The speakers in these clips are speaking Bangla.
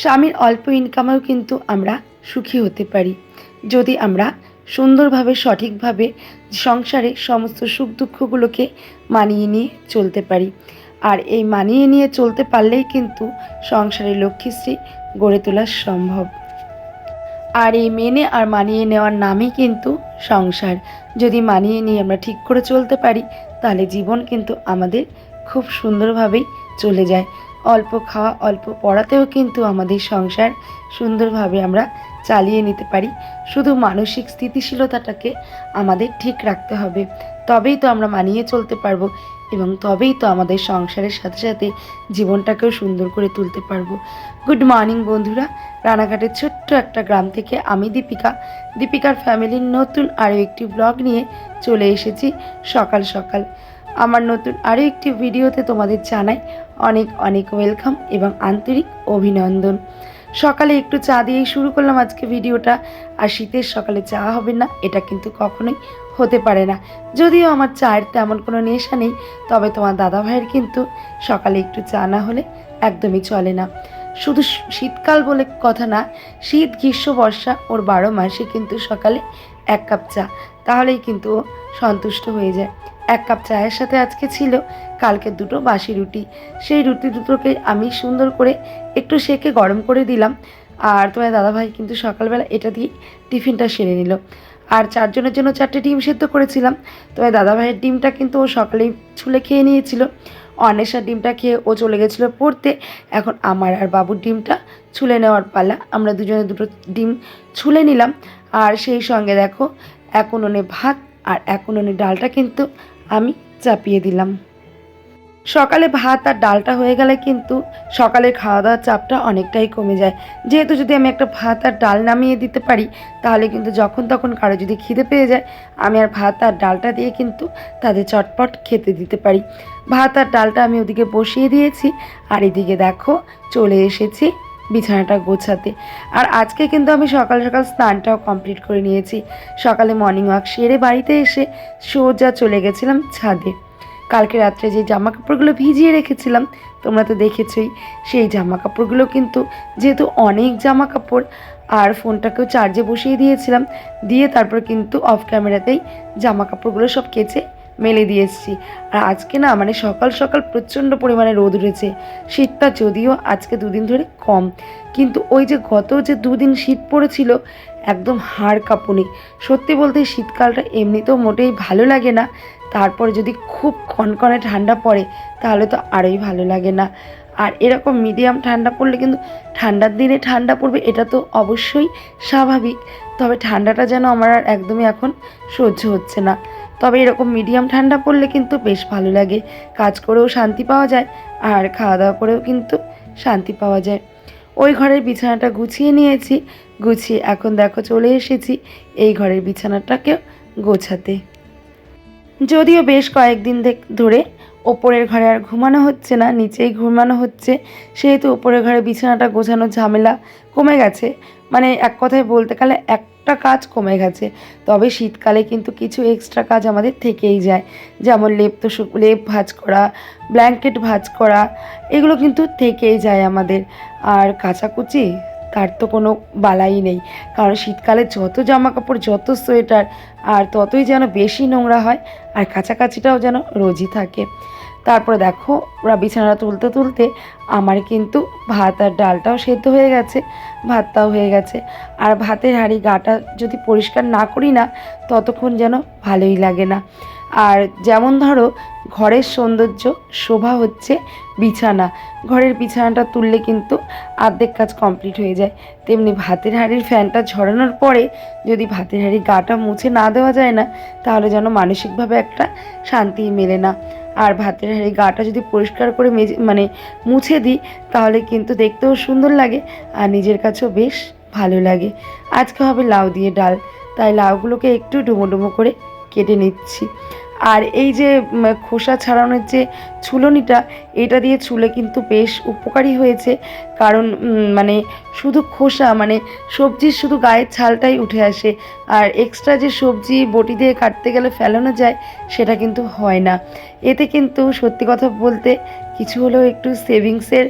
স্বামীর অল্প ইনকামেও কিন্তু আমরা সুখী হতে পারি। যদি আমরা সুন্দরভাবে, সঠিকভাবে সংসারে সমস্ত সুখ দুঃখগুলোকে মানিয়ে নিয়ে চলতে পারি। আর এই মানিয়ে নিয়ে চলতে পারলেই কিন্তু সংসারে লক্ষ্মীশ্রী গড়ে তোলা সম্ভব। আর এই মেনে আর মানিয়ে নেওয়ার নামই কিন্তু সংসার। যদি মানিয়ে নিয়ে আমরা ঠিক করে চলতে পারি, তাহলে জীবন কিন্তু আমাদের খুব সুন্দরভাবেই চলে যায়। অল্প খাওয়া, অল্প পড়াতেও কিন্তু আমাদের সংসার সুন্দরভাবে আমরা চালিয়ে নিতে পারি। শুধু মানসিক স্থিতিশীলতাটাকে আমাদের ঠিক রাখতে হবে। তবেই তো আমরা মানিয়ে চলতে পারব এবং তবেই তো আমাদের সংসারের সাথে সাথে জীবনটাকেও সুন্দর করে তুলতে পারব। গুড মর্নিং বন্ধুরা। রানাঘাটের ছোট্ট একটা গ্রাম থেকে আমি দীপিকা। দীপিকার ফ্যামিলির নতুন আরও একটি ব্লগ নিয়ে চলে এসেছি সকাল সকাল। আমার নতুন আরও একটি ভিডিওতে তোমাদের জানাই অনেক অনেক ওয়েলকাম এবং আন্তরিক অভিনন্দন। সকালে একটু চা দিয়েই শুরু করলাম আজকে ভিডিওটা। আর শীতের সকালে চা হবে না, এটা কিন্তু কখনোই হতে পারে না। যদিও আমার চায়ের তেমন কোনো নেশা নেই, তবে তোমার দাদা ভাইয়ের কিন্তু সকালে একটু চা না হলে একদমই চলে না। শুধু শীতকাল বলে কথা না, শীত, গ্রীষ্ম, বর্ষা, ওর বারো মাসে কিন্তু সকালে এক কাপ চা। তাহলেই কিন্তু সন্তুষ্ট হয়ে যায়। এক কাপ চায়ের সাথে আজকে ছিল কালকে দুটো বাসি রুটি। সেই রুটি দুটোকে আমি সুন্দর করে একটু সেকে গরম করে দিলাম। আর তোমার দাদাভাই কিন্তু সকালবেলা এটা দিয়ে টিফিনটা সেরে নিল। আর চারজনের জন্য চারটে ডিম সেদ্ধ করেছিলাম। তোমার দাদাভাইয়ের ডিমটা কিন্তু ও সকালেই ছুলে খেয়ে নিয়েছিল। অন্বেষার ডিমটা খেয়ে ও চলে গেছিল পড়তে। এখন আমার আর বাবুর ডিমটা ছুলে নেওয়ার পালা। আমরা দুজনে দুটো ডিম ছুলে নিলাম। আর সেই সঙ্গে দেখো এক উনুনে ভাত আর এক উনুনে ডালটা কিন্তু আমি চাপিয়ে দিলাম। সকালে ভাত আর ডালটা হয়ে গেলে কিন্তু সকালে খাওয়া দাওয়ার চাপটা অনেকটাই কমে যায়। যেহেতু যদি আমি একটা ভাত আর ডাল নামিয়ে দিতে পারি, তাহলে কিন্তু যখন তখন কারও যদি খিদে পেয়ে যায়, আমি আর ভাত আর ডালটা দিয়ে কিন্তু তাদের চটপট খেতে দিতে পারি। ভাত আর ডালটা আমি ওদিকে বসিয়ে দিয়েছি, আর এদিকে দেখো চলে এসেছি বিছানাটা গোছাতে। আর আজকে কিন্তু আমি সকাল সকাল স্নানটাও কমপ্লিট করে নিয়েছি। সকালে মর্নিং ওয়াক সেরে বাড়িতে এসে সোজা চলে গেছিলাম ছাদে। কালকে রাত্রে যে জামা কাপড়গুলো ভিজিয়ে রেখেছিলাম, তোমরা তো দেখেছই, সেই জামা কাপড়গুলো কিন্তু যেহেতু অনেক জামা কাপড় আর ফোনটাকেও চার্জে বসিয়ে দিয়েছিলাম, দিয়ে তারপর কিন্তু অফ ক্যামেরাতেই জামা কাপড়গুলো সব কেচে মেলে দিয়ে এসেছি। আর আজকে না মানে সকাল সকাল প্রচণ্ড পরিমাণে রোদ উঠেছে। শীতটা যদিও আজকে দুদিন ধরে কম। কিন্তু ওই যে গত যে দুদিন শীত পড়েছিল, একদম হাড় কাঁপুনি। সত্যি বলতে শীতকালটা এমনিতেও মোটেই ভালো লাগে না। তারপরে যদি খুব কনকনে ঠান্ডা পড়ে, তাহলে তো আরোই ভালো লাগে না। আর এরকম মিডিয়াম ঠান্ডা পড়লে কিন্তু ঠান্ডার দিনে ঠান্ডা পড়বে, এটা তো অবশ্যই স্বাভাবিক। তবে ঠান্ডাটা যেন আমার আর একদমই এখন সহ্য হচ্ছে না। তবে এরকম মিডিয়াম ঠান্ডা পড়লে কিন্তু বেশ ভালো লাগে। কাজ করেও শান্তি পাওয়া যায় আর খাওয়া দাওয়া করেও কিন্তু শান্তি পাওয়া যায়। ওই ঘরের বিছানাটা গুছিয়ে নিয়েছি, গুছিয়ে এখন দেখো চলে এসেছি এই ঘরের বিছানাটাকেও গোছাতে। যদিও বেশ কয়েকদিন ধরে ওপরের ঘরে আর ঘুমানো হচ্ছে না, নিচেই ঘুমানো হচ্ছে। সেহেতু ওপরের ঘরে বিছানাটা গোছানোর ঝামেলা কমে গেছে। মানে এক কথায় বলতে গেলে একটা কাজ কমে গেছে। তবে শীতকালে কিন্তু কিছু এক্সট্রা কাজ আমাদের থেকেই যায়। যেমন লেপ তো লেপ ভাঁজ করা ব্ল্যাঙ্কেট ভাঁজ করা, এগুলো কিন্তু থেকেই যায় আমাদের। আর কাচাকুচি তার তো কোনো বালাই নেই। কারণ শীতকালে যত জামা কাপড় যত সোয়েটার, আর ততই যেন বেশি নোংরা হয়, আর কাছাকাছিটাও যেন রোজই থাকে। তারপরে দেখো, ওরা বিছানাটা তুলতে তুলতে আমার কিন্তু ভাত আর ডালটাও সেদ্ধ হয়ে গেছে, ভাতটাও হয়ে গেছে। আর ভাতের হাঁড়ি গাটা যদি পরিষ্কার না করি না, ততক্ষণ যেন ভালোই লাগে না। আর যেমন ধরো, ঘরের সৌন্দর্য, শোভা হচ্ছে বিছানা। ঘরের বিছানাটা তুললে কিন্তু আর্ধেক কাজ কমপ্লিট হয়ে যায়। তেমনি ভাতের হাঁড়ির ফ্যানটা ঝরানোর পরে যদি ভাতের হাঁড়ির গাটা মুছে না দেওয়া যায় না, তাহলে যেন মানসিকভাবে একটা শান্তি মেলে না। আর ভাতের হাঁড়ি গাটা যদি পরিষ্কার করে মেজে মানে মুছে দিই, তাহলে কিন্তু দেখতেও সুন্দর লাগে আর নিজের কাছেও বেশ ভালো লাগে। আজকে হবে লাউ দিয়ে ডাল, তাই লাউগুলোকে একটু ডুমো ডুমো করে কেটে নিচ্ছি। আর এই যে খোসা ছাড়ানোর যে ছুলনিটা, এটা দিয়ে ছুলে কিন্তু বেশ উপকারী হয়েছে। কারণ মানে শুধু খোসা মানে সবজির শুধু গায়ের ছালটাই উঠে আসে। আর এক্সট্রা যে সবজি বটি দিয়ে কাটতে গেলে ফেলানো যায়, সেটা কিন্তু হয় না। এতে কিন্তু সত্যি কথা বলতে কিছু হলেও একটু সেভিংসের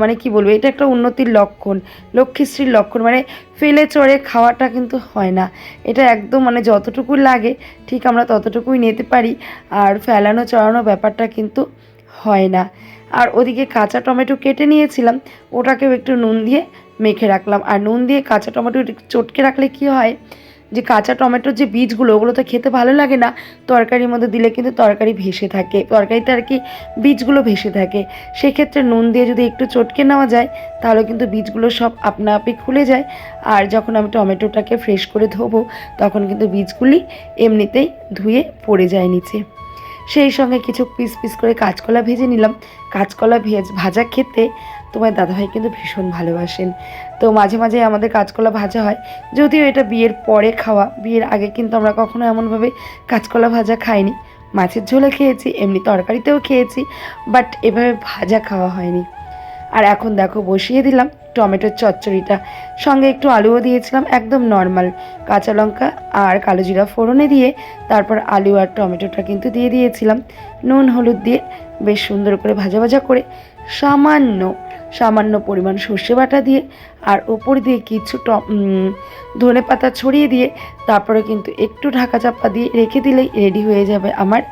মানে কি বলব, এটা একটা উন্নতির লক্ষণ লক্ষ্মীশ্রীর লক্ষণ মানে ফেলে চড়ে খাওয়াটা কিন্তু হয় না। এটা একদম মানে যতটুকু লাগে, ঠিক আমরা ততটুকুই নিতে পারি, আর ফেলানো চড়ানো ব্যাপারটা কিন্তু হয় না। আর ওদিকে কাঁচা টমেটো কেটে নিয়েছিলাম, ওটাকেও একটু নুন দিয়ে মেখে রাখলাম। আর নুন দিয়ে কাঁচা টমেটো চটকে রাখলে কি হয় যে কাঁচা টমেটোর যে বীজগুলো, ওগুলো তো খেতে ভালো লাগে না, তরকারির মধ্যে দিলে কিন্তু তরকারি ভেসে থাকে। তরকারিতে আর কি বীজগুলো ভেসে থাকে। সেক্ষেত্রে নুন দিয়ে যদি একটু চটকে নেওয়া যায়, তাহলে কিন্তু বীজগুলো সব আপনা আপনি খুলে যায়। আর যখন আমি টমেটোটাকে ফ্রেশ করে ধোবো, তখন কিন্তু বীজগুলি এমনিতেই ধুয়ে পড়ে যায় নিচে। সেই সঙ্গে কিছু পিস পিস করে কাঁচকলা ভেজে নিলাম। কাঁচকলা ভেজ ভাজা খেতে তোমার দাদাভাই কিন্তু ভীষণ ভালোবাসেন। তো মাঝে মাঝে আমাদের কাঁচকলা ভাজা হয়। যদিও এটা বিয়ের পরে খাওয়া, বিয়ের আগে কিন্তু আমরা কখনো এমনভাবে কাঁচকলা ভাজা খাইনি। মাছের ঝোলে খেয়েছি, এমনি তরকারিতেও খেয়েছি বাট এভাবে ভাজা খাওয়া হয়নি। আর এখন দেখো, বসিয়ে দিলাম টমেটোর চচ্চড়িটা। সঙ্গে একটু আলুও দিয়েছিলাম, একদম নর্মাল কাঁচা লঙ্কা আর কালো জিরা ফোড়নে দিয়ে তারপর আলু আর টমেটোটা কিন্তু দিয়ে দিয়েছিলাম। নুন, হলুদ দিয়ে বেশ সুন্দর করে ভাজা ভাজা করে সামান্য সামান্য পরিমাণ সর্ষে বাটা দিয়ে আর ওপর দিয়ে কিছু ধনে পাতা ছড়িয়ে দিয়ে তারপরে কিন্তু একটু ঢাকা চাপা দিয়ে রেখে দিলেই রেডি হয়ে যাবে আমার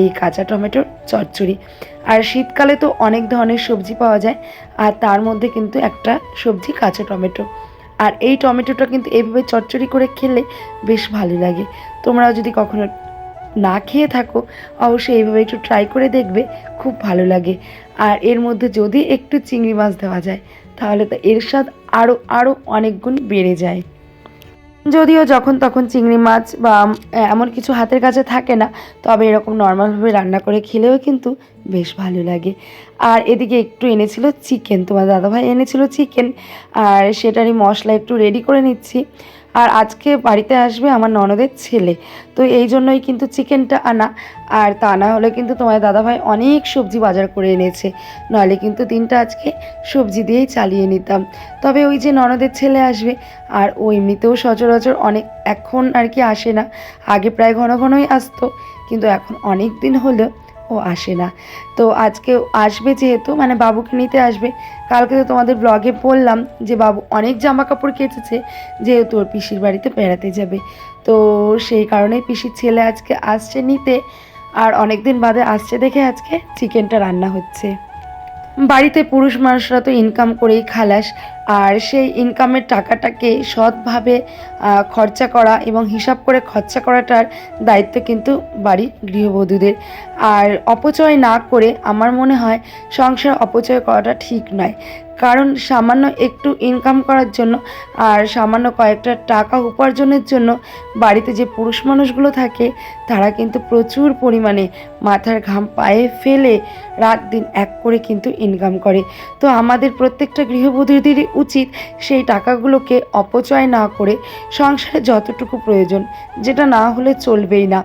এই কাঁচা টমেটোর চচ্চড়ি। আর শীতকালে তো অনেক ধরনের সবজি পাওয়া যায় আর তার মধ্যে কিন্তু একটা সবজি কাঁচা টমেটো। আর এই টমেটোটা কিন্তু এইভাবে চচ্চড়ি করে খেলে বেশ ভালো লাগে। তোমরাও যদি কখনো না খেয়ে থাকো, অবশ্যই এইভাবে একটু ট্রাই করে দেখবে, খুব ভালো লাগে। আর এর মধ্যে যদি একটু চিংড়ি মাছ দেওয়া যায়, তাহলে তো এর স্বাদ আরও আরও অনেক গুণ বেড়ে যায়। যদিও যখন তখন চিংড়ি মাছ বা, এমন কিছু হাতের কাছে থাকে না, তবে এরকম নর্মালভাবে রান্না করে খেলেও কিন্তু বেশ ভালো লাগে। আর এদিকে একটু এনেছিল চিকেন তোমার দাদাভাই এনেছিল চিকেন আর সেটারই মশলা একটু রেডি করে নিচ্ছি। আর আজকে বাড়িতে আসবে আমার ননদের ছেলে, তো এই জন্যই কিন্তু চিকেনটা আনা। আর তা না হলে কিন্তু তোমার দাদাভাই অনেক সবজি বাজার করে এনেছে নাহলে কিন্তু দিনটা আজকে সবজি দিয়েই চালিয়ে নিতাম। তবে ওই যে ননদের ছেলে আসবে, আর ও এমনিতেও সচরাচর অনেক, এখন আর কি আসে না। আগে প্রায় ঘন ঘনই আসতো, কিন্তু এখন অনেক দিন হলো ও আসে না। তো আজকে আসবে যেহেতু মানে বাবুকে নিতে আসবে। কালকে তো তোমাদের ব্লগে বললাম যে বাবু অনেক জামা কাপড় কেচেছে, যেহেতু ওর পিসির বাড়িতে বেড়াতে যাবে। তো সেই কারণেই পিসির ছেলে আজকে আসছে নিতে, আর অনেক দিন বাদে আসছে দেখে আজকে চিকেনটা রান্না হচ্ছে। বাড়িতে পুরুষ মানুষরা তো ইনকাম করেই খালাস, আর সেই ইনকামের টাকাটাকে সৎভাবে খরচা করা এবং হিসাব করে খরচা করাটার দায়িত্ব কিন্তু বাড়ির গৃহবধূদের। আর অপচয় না করে আমার মনে হয় সংসার অপচয় করাটা ঠিক নয়। কারণ সামান্য একটু ইনকাম করার জন্য আর সামান্য কয়েকটা টাকা উপার্জনের জন্য বাড়িতে যে পুরুষ মানুষগুলো থাকে, তারা কিন্তু প্রচুর পরিমাণে মাথার ঘাম পায়ে ফেলে রাত দিন এক করে কিন্তু ইনকাম করে। তো আমাদের প্রত্যেকটা গৃহবধূদেরই উচিত সেই টাকাগুলোকে অপচয় না করে সংসারে যতটুকু প্রয়োজন, যেটা না হলে চলবেই না।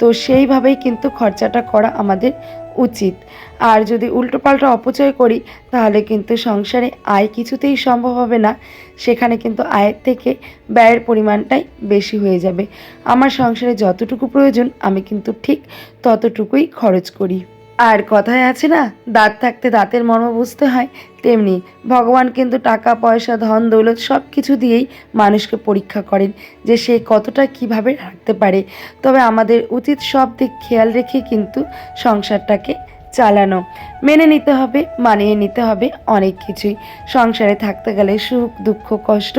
তো সেইভাবেই কিন্তু খরচাটা করা আমাদের উচিত। আর যদি উল্টোপাল্টা অপচয় করি, তাহলে কিন্তু সংসারে আয় কিছুতেই সম্ভব হবে না। সেখানে কিন্তু আয়ের থেকে ব্যয়ের পরিমাণটাই বেশি হয়ে যাবে। আমার সংসারে যতটুকু প্রয়োজন, আমি কিন্তু ঠিক ততটুকুই খরচ করি। আর কথায় আছে না, দাঁত থাকতে দাঁতের মর্ম বুঝতে হয়, তেমনি ভগবান কিন্তু টাকা, পয়সা, ধন, দৌলত সব কিছু দিয়েই মানুষকে পরীক্ষা করেন যে সে কতটা কীভাবে রাখতে পারে। তবে আমাদের উচিত সব দিক খেয়াল রেখে কিন্তু সংসারটাকে চালানো। মেনে নিতে হবে, মানিয়ে নিতে হবে অনেক কিছুই। সংসারে থাকতে গেলে সুখ, দুঃখ, কষ্ট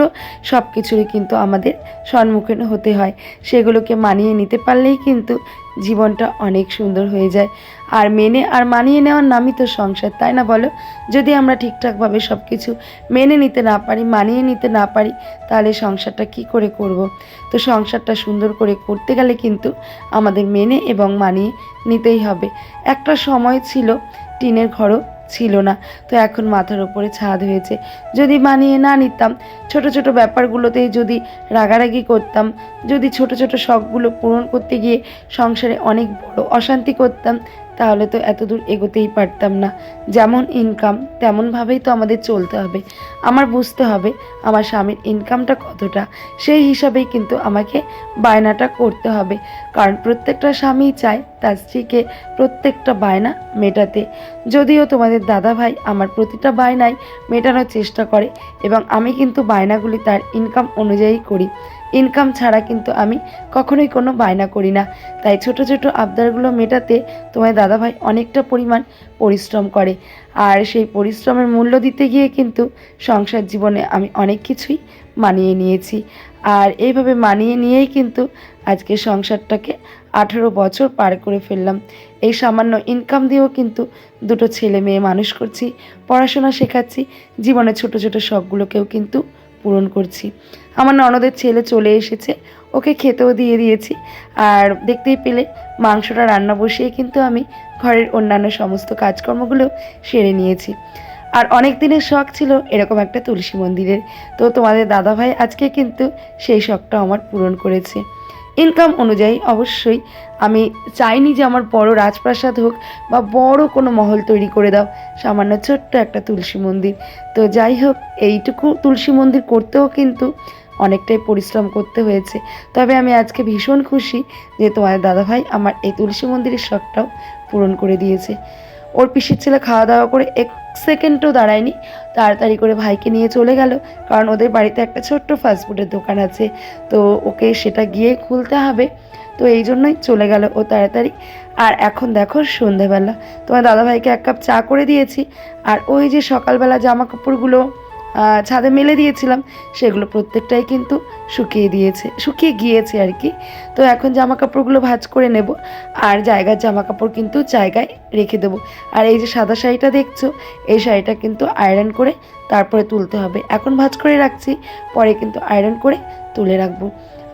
সব কিছুরই কিন্তু আমাদের সম্মুখীন হতে হয়। সেগুলোকে মানিয়ে নিতে পারলেই কিন্তু জীবনটা অনেক সুন্দর হয়ে যায়। আর মেনে, আর মানিয়ে নেওয়ার নামই তো সংসার, তাই না বলো? যদি আমরা ঠিকঠাকভাবে সব কিছু মেনে নিতে না পারি, মানিয়ে নিতে না পারি, তাহলে সংসারটা কি করে করব? তো সংসারটা সুন্দর করে করতে গেলে কিন্তু আমাদের মেনে এবং মানিয়ে নিতেই হবে। একটা সময় ছিল টিনের ঘরও ছিল না। তো এখন মাথার ওপরে ছাদ হয়েছে। যদি মানিয়ে না নিতাম, ছোট ছোট ব্যাপারগুলোতেই যদি রাগারাগি করতাম, যদি ছোট ছোট শখগুলো পূরণ করতে গিয়ে সংসারে অনেক বড় অশান্তি করতাম তাহলে তো এত দূর এগোতেই পারতাম না। যেমন ইনকাম তেমনভাবেই তো আমাদের চলতে হবে। আমার বুঝতে হবে আমার স্বামীর ইনকামটা কতটা। সেই হিসাবেই কিন্তু আমাকে বায়নাটা করতে হবে। কারণ প্রত্যেকটা স্বামী চায় তার স্ত্রীকে প্রত্যেকটা বায়না মেটাতে। যদিও তোমাদের দাদা ভাই আমার প্রতিটা বায়নায় মেটানোর চেষ্টা করে এবং আমি কিন্তু বায়নাগুলি তার ইনকাম অনুযায়ী করি। ইনকাম ছাড়া কিন্তু আমি কখনোই কোনো বায়না করি না। তাই ছোট ছোট আবদারগুলো মেটাতে তোমার দাদাভাই অনেকটা পরিমাণ পরিশ্রম করে। আর সেই পরিশ্রমের মূল্য দিতে গিয়ে কিন্তু সংসার জীবনে আমি অনেক কিছুই মানিয়ে নিয়েছি। আর এইভাবে মানিয়ে নিয়েই কিন্তু আজকে সংসারটাকে আঠেরো বছর পার করে ফেললাম। এই সামান্য ইনকাম দিয়েও কিন্তু দুটো ছেলে মেয়ে মানুষ করছি, পড়াশোনা শেখাচ্ছি, জীবনে ছোট ছোট শখগুলোকেও কিন্তু পূরণ করছি। আমার ননদের ছেলে চলে এসেছে, ওকে খেতেও দিয়ে দিয়েছি। আর দেখতেই পেলে, মাংসটা রান্না বসিয়ে কিন্তু আমি ঘরের অন্যান্য সমস্ত কাজকর্মগুলো সেরে নিয়েছি। আর অনেক দিনের শখ ছিল এরকম একটা তুলসী মন্দিরের। তো তোমাদের দাদাভাই আজকে কিন্তু সেই শখটা আমার পূরণ করেছে। ইনকাম অনুযায়ী অবশ্যই আমি চাইনি যে আমার বড় রাজপ্রাসাদ হোক বা বড় কোনো মহল তৈরি করে দাও, সামান্য ছোট্ট একটা তুলসী মন্দির। তো যাই হোক, এইটুকু তুলসী মন্দির করতেও কিন্তু অনেকটাই পরিশ্রম করতে হয়েছে। তবে আমি আজকে ভীষণ খুশি যে তোমার দাদাভাই আমার এই তুলসী মন্দিরের শখটাও পূরণ করে দিয়েছে। ওর পিসির ছেলে খাওয়া দাওয়া করে এক সেকেন্ডও দাঁড়ায়নি। তাড়াতাড়ি করে ভাইকে নিয়ে চলে গেল, কারণ ওদের বাড়িতে একটা ছোট্ট ফাস্টফুডের দোকান আছে। তো ওকে সেটা গিয়ে খুলতে হবে। তো এই জন্যই চলে গেল ও তাড়াতাড়ি। আর এখন দেখো সন্ধেবেলা। তোমার দাদাভাইকে এক কাপ চা করে দিয়েছি। আর ওই যে সকালবেলা জামা কাপড়গুলো ছাদে মেলে দিয়েছিলাম, সেগুলো প্রত্যেকটাই কিন্তু শুকিয়ে দিয়েছে, শুকিয়ে গিয়েছে আর কি। তো এখন জামা কাপড়গুলো ভাজ করে নেব, আর জায়গার জামা কাপড় কিন্তু জায়গায় রেখে দেবো। আর এই যে সাদা শাড়িটা দেখছ, এই শাড়িটা কিন্তু আয়রন করে তারপরে তুলতে হবে। এখন ভাজ করে রাখছি, পরে কিন্তু আয়রন করে তুলে রাখব।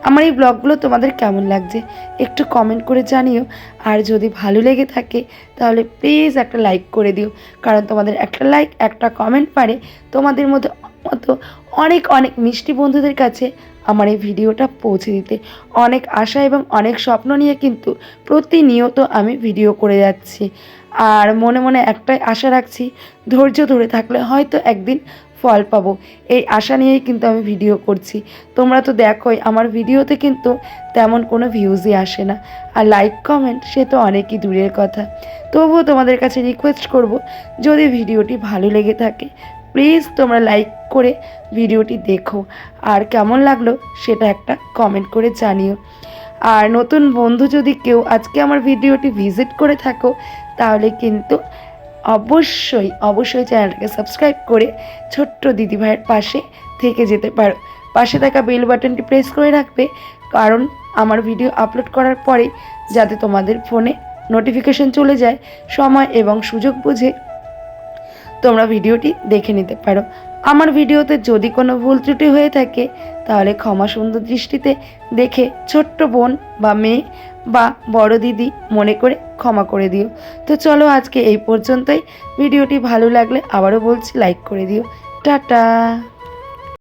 আমার এই ব্লগগুলো তোমাদের কেমন লাগছে একটু কমেন্ট করে জানিও। আর যদি ভালো লেগে থাকে, তাহলে প্লিজ একটা লাইক করে দিও। কারণ তোমাদের একটা লাইক একটা কমেন্ট পারে তোমাদের মধ্যে মতো অনেক অনেক মিষ্টি বন্ধুদের কাছে আমার এই ভিডিওটা পৌঁছে দিতে। অনেক আশা এবং অনেক স্বপ্ন নিয়ে কিন্তু প্রতিনিয়ত আমি ভিডিও করে যাচ্ছি। আর মনে মনে একটাই আশা রাখছি, ধৈর্য ধরে থাকলে হয়তো একদিন ফল পাবো। এই আশা নিয়েই কিন্তু আমি ভিডিও করছি। তোমরা তো দেখোই, আমার ভিডিওতে কিন্তু তেমন কোনো ভিউজই আসে না। আর লাইক কমেন্ট সে তো অনেকই দূরের কথা। তবুও তোমাদের কাছে রিকোয়েস্ট করব, যদি ভিডিওটি ভালো লেগে থাকে প্লিজ তোমরা লাইক করে ভিডিওটি দেখো। আর কেমন লাগল, সেটা একটা কমেন্ট করে জানিও। আর নতুন বন্ধু যদি কেউ আজকে আমার ভিডিওটি ভিজিট করে থাকো, তাহলে কিন্তু অবশ্যই অবশ্যই চ্যানেলটাকে সাবস্ক্রাইব করে ছোট্ট দিদিভাইয়ের পাশে থেকে যেতে পারো। পাশে থাকা বেল বাটনটি প্রেস করে রাখবে, কারণ আমার ভিডিও আপলোড করার পরে যাতে তোমাদের ফোনে নোটিফিকেশন চলে যায়, সময় এবং সুযোগ বুঝে তোমরা ভিডিওটি দেখে নিতে পারো। আমার ভিডিওতে যদি কোনো ভুল ত্রুটি হয়ে থাকে তাহলে ক্ষমা সুন্দর দৃষ্টিতে দেখে ছোট্ট বোন বা মেয়ে বা বড় দিদি মনে করে ক্ষমা করে দিও। তো চলো আজকে এই পর্যন্তই। ভিডিওটি ভালো লাগলে আবারও বলছি লাইক করে দিও। টাটা!